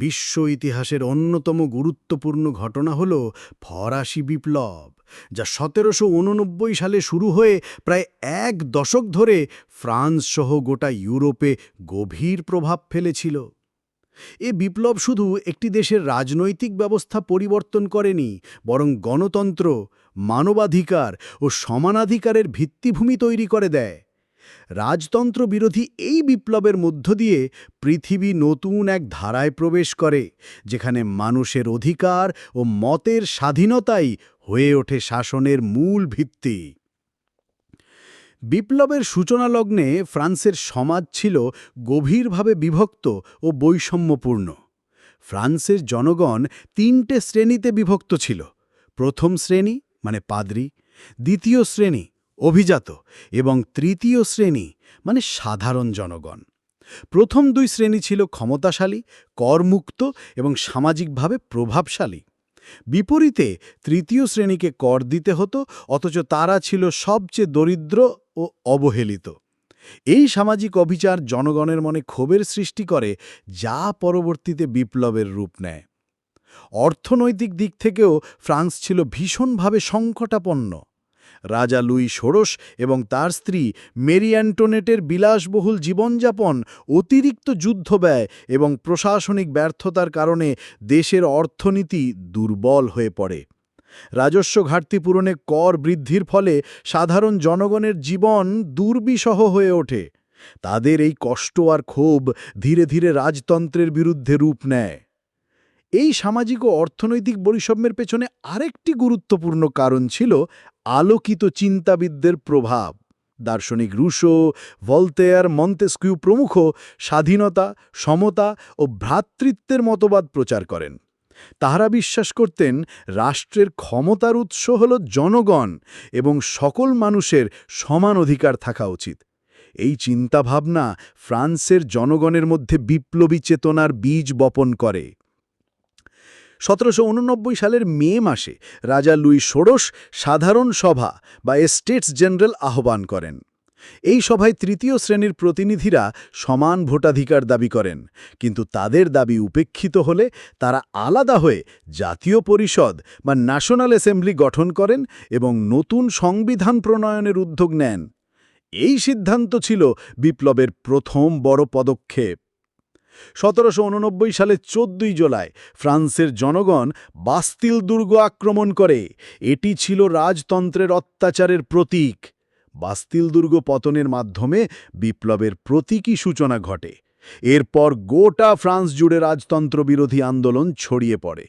বিশ্ব ইতিহাসের অন্যতম গুরুত্বপূর্ণ ঘটনা হল ফরাসি বিপ্লব, যা সতেরোশো উননব্বই সালে শুরু হয়ে প্রায় এক দশক ধরে ফ্রান্স সহ গোটা ইউরোপে গভীর প্রভাব ফেলেছিল। এ বিপ্লব শুধু একটি দেশের রাজনৈতিক ব্যবস্থা পরিবর্তন করেনি, বরং গণতন্ত্র, মানবাধিকার ও সমানাধিকারের ভিত্তিভূমি তৈরি করে দেয়। রাজতন্ত্র বিরোধী এই বিপ্লবের মধ্য দিয়ে পৃথিবী নতুন এক ধারায় প্রবেশ করে, যেখানে মানুষের অধিকার ও মতের স্বাধীনতাই হয়ে ওঠে শাসনের মূল ভিত্তি। বিপ্লবের সূচনা লগ্নে ফ্রান্সের সমাজ ছিল গভীরভাবে বিভক্ত ও বৈষম্যপূর্ণ। ফ্রান্সের জনগণ তিনটে শ্রেণীতে বিভক্ত ছিল। প্রথম শ্রেণি মানে পাদ্রী, দ্বিতীয় শ্রেণি অভিজাত এবং তৃতীয় শ্রেণি মানে সাধারণ জনগণ। প্রথম দুই শ্রেণি ছিল ক্ষমতাশালী, করমুক্ত এবং সামাজিকভাবে প্রভাবশালী। বিপরীতে তৃতীয় শ্রেণীকে কর দিতে হতো, অথচ তারা ছিল সবচেয়ে দরিদ্র ও অবহেলিত। এই সামাজিক অভিচার জনগণের মনে ক্ষোভের সৃষ্টি করে, যা পরবর্তীতে বিপ্লবের রূপ নেয়। অর্থনৈতিক দিক থেকেও ফ্রান্স ছিল ভীষণভাবে সংকটাপন্ন। রাজা লুই ষোড়শ এবং তার স্ত্রী মেরি অ্যান্টোনেটের বিলাসবহুল জীবনযাপন, অতিরিক্ত যুদ্ধব্যয় এবং প্রশাসনিক ব্যর্থতার কারণে দেশের অর্থনীতি দুর্বল হয়ে পড়ে। রাজস্ব ঘাটতি পূরণে কর বৃদ্ধির ফলে সাধারণ জনগণের জীবন দুর্বিষহ হয়ে ওঠে। তাদের এই কষ্ট আর ক্ষোভ ধীরে ধীরে রাজতন্ত্রের বিরুদ্ধে রূপ নেয়। এই সামাজিক ও অর্থনৈতিক বৈষম্যের পেছনে আরেকটি গুরুত্বপূর্ণ কারণ ছিল আলোকিত চিন্তাবিদদের প্রভাব। দার্শনিক রুশো, ভলতেয়ার, মন্তেস্কিউ প্রমুখ স্বাধীনতা, সমতা ও ভ্রাতৃত্বের মতবাদ প্রচার করেন। তাহারা বিশ্বাস করতেন রাষ্ট্রের ক্ষমতার উৎস হল জনগণ এবং সকল মানুষের সমান অধিকার থাকা উচিত। এই চিন্তাভাবনা ফ্রান্সের জনগণের মধ্যে বিপ্লবী চেতনার বীজ বপন করে। সতেরোশো উননব্বই সালের মে মাসে রাজা লুই ষোড়শ সাধারণ সভা বা এস্টেটস জেনারেল আহ্বান করেন। এই সভায় তৃতীয় শ্রেণির প্রতিনিধিরা সমান ভোটাধিকার দাবি করেন, কিন্তু তাদের দাবি উপেক্ষিত হলে তারা আলাদা হয়ে জাতীয় পরিষদ বা ন্যাশনাল অ্যাসেম্বলি গঠন করেন এবং নতুন সংবিধান প্রণয়নের উদ্যোগ নেন। এই সিদ্ধান্ত ছিল বিপ্লবের প্রথম বড় পদক্ষেপ। সতেরোশো উননব্বই সালে চোদ্দই জুলাই ফ্রান্সের জনগণ বাস্তিল দুর্গ আক্রমণ করে। এটি ছিল রাজতন্ত্রের অত্যাচারের প্রতীক। বাস্তিল দুর্গ পতনের মাধ্যমে বিপ্লবের প্রতীকী সূচনা ঘটে। এরপর গোটা ফ্রান্স জুড়ে রাজতন্ত্র বিরোধী আন্দোলন ছড়িয়ে পড়ে।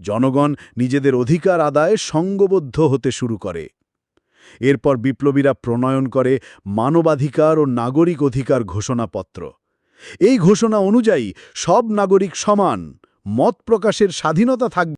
জনগণ নিজেদের অধিকার আদায়ে সঙ্গবদ্ধ হতে শুরু করে। এরপর বিপ্লবীরা প্রণয়ন করে মানবাধিকার ও নাগরিক অধিকার ঘোষণাপত্র। এই ঘোষণা অনুযায়ী সব নাগরিক সমান মত প্রকাশের স্বাধীনতা থাকবে।